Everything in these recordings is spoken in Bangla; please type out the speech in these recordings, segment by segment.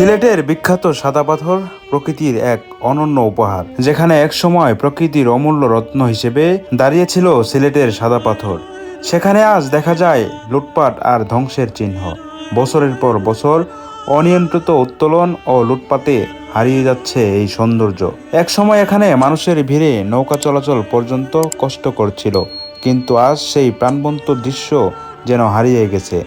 সিলেটের বিখ্যাত সাদা পাথর প্রকৃতির এক অনন্য উপহার, যেখানে একসময় প্রকৃতির অমূল্য রত্ন হিসেবে দাঁড়িয়েছিল সিলেটের সাদা পাথর। সেখানে আজ দেখা যায় লুটপাট আর ধ্বংসের চিহ্ন। বছরের পর বছর অনিয়ন্ত্রিত উত্তোলন ও লুটপাতে হারিয়ে যাচ্ছে এই সৌন্দর্য। একসময় এখানে মানুষের ভিড়ে নৌকা চলাচল পর্যন্ত কষ্ট করছিল, কিন্তু আজ সেই প্রাণবন্ত দৃশ্য যেন হারিয়ে গেছে।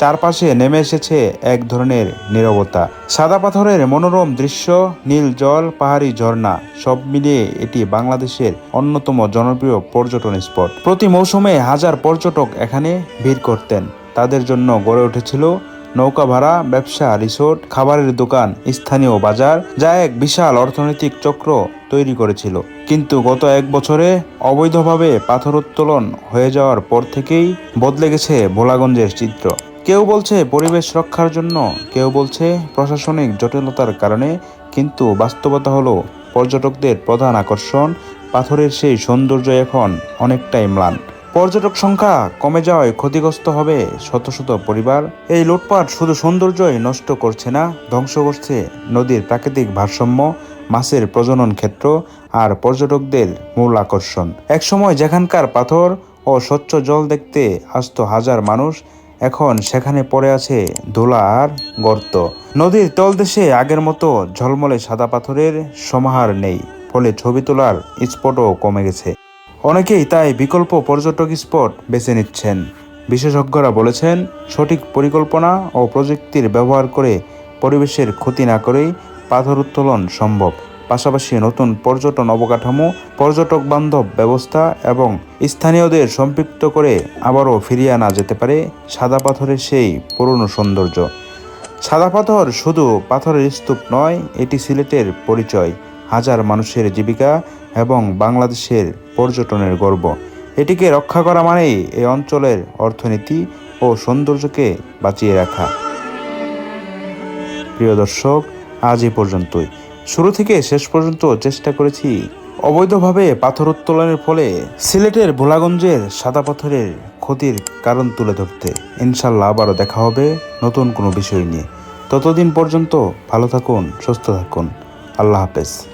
চারপাশে নেমে এসেছে এক ধরনের নীরবতা। সাদা পাথরের মনোরম দৃশ্য, নীল জল, পাহাড়ি ঝর্ণা, সব মিলিয়ে এটি বাংলাদেশের অন্যতম জনপ্রিয় পর্যটন স্পট। প্রতি মৌসুমে হাজার পর্যটক এখানে ভিড় করতেন। তাদের জন্য গড়ে উঠেছিল নৌকা ভাড়া, ব্যবসা, রিসোর্ট, খাবারের দোকান, স্থানীয় বাজার, যা এক বিশাল অর্থনৈতিক চক্র তৈরি করেছিল। কিন্তু গত এক বছরে অবৈধভাবে পাথর উত্তোলন হয়ে যাওয়ার পর থেকেই বদলে গেছে ভোলাগঞ্জের চিত্র। কেউ বলছে পরিবেশ রক্ষার জন্য, কেউ বলছে প্রশাসনিক জটিলতার কারণে, কিন্তু বাস্তবতা হলো পর্যটকদের প্রধান আকর্ষণ, পাথরের সেই সৌন্দর্য এখন অনেকটাই ম্লান। পর্যটক সংখ্যা কমে যাওয়ায় ক্ষতিগ্রস্ত হবে শত শত পরিবার। এই লুটপাট শুধু সৌন্দর্যই নষ্ট করছে না, ধ্বংস করছে নদীর প্রাকৃতিক ভারসাম্য, মাছের প্রজনন ক্ষেত্র আর পর্যটকদের মূল আকর্ষণ। একসময় যেখানকার পাথর ও স্বচ্ছ জল দেখতে আসতো হাজার মানুষ এখন সেখানে পড়ে আছে ধুলা আর গর্ত। নদীর তলদেশে আগের মতো ঝলমলে সাদা পাথরের সমাহার নেই, ফলে ছবি তোলার স্পটও কমে গেছে। অনেকেই তাই বিকল্প পর্যটক স্পট বেছে নিচ্ছেন। বিশেষজ্ঞরা বলেছেন, সঠিক পরিকল্পনা ও প্রযুক্তির ব্যবহার করে পরিবেশের ক্ষতি না করেই পাথর উত্তোলন সম্ভব। পাশাপাশি নতুন পর্যটন অবকাঠামো, পর্যটক বান্ধব ব্যবস্থা এবং স্থানীয়দের সম্পৃক্ত করে আবারও ফিরিয়ে আনা যেতে পারে সাদা পাথরের সেই পুরনো সৌন্দর্য। সাদা পাথর শুধু পাথরের স্তূপ নয়, এটি সিলেটের পরিচয়, হাজার মানুষের জীবিকা এবং বাংলাদেশের পর্যটনের গর্ব। এটিকে রক্ষা করা মানেই এই অঞ্চলের অর্থনীতি ও সৌন্দর্যকে বাঁচিয়ে রাখা। প্রিয় দর্শক, আজ এই পর্যন্তই। শুরু থেকে শেষ পর্যন্ত চেষ্টা করেছি অবৈধভাবে পাথর উত্তোলনের ফলে সিলেটের ভোলাগঞ্জের সাদা পাথরের ক্ষতির কারণ তুলে ধরতে ইনশাল্লাহ আবারও দেখা হবে নতুন কোনো বিষয় নিয়ে। ততদিন পর্যন্ত ভালো থাকুন, সুস্থ থাকুন। আল্লাহ হাফেজ।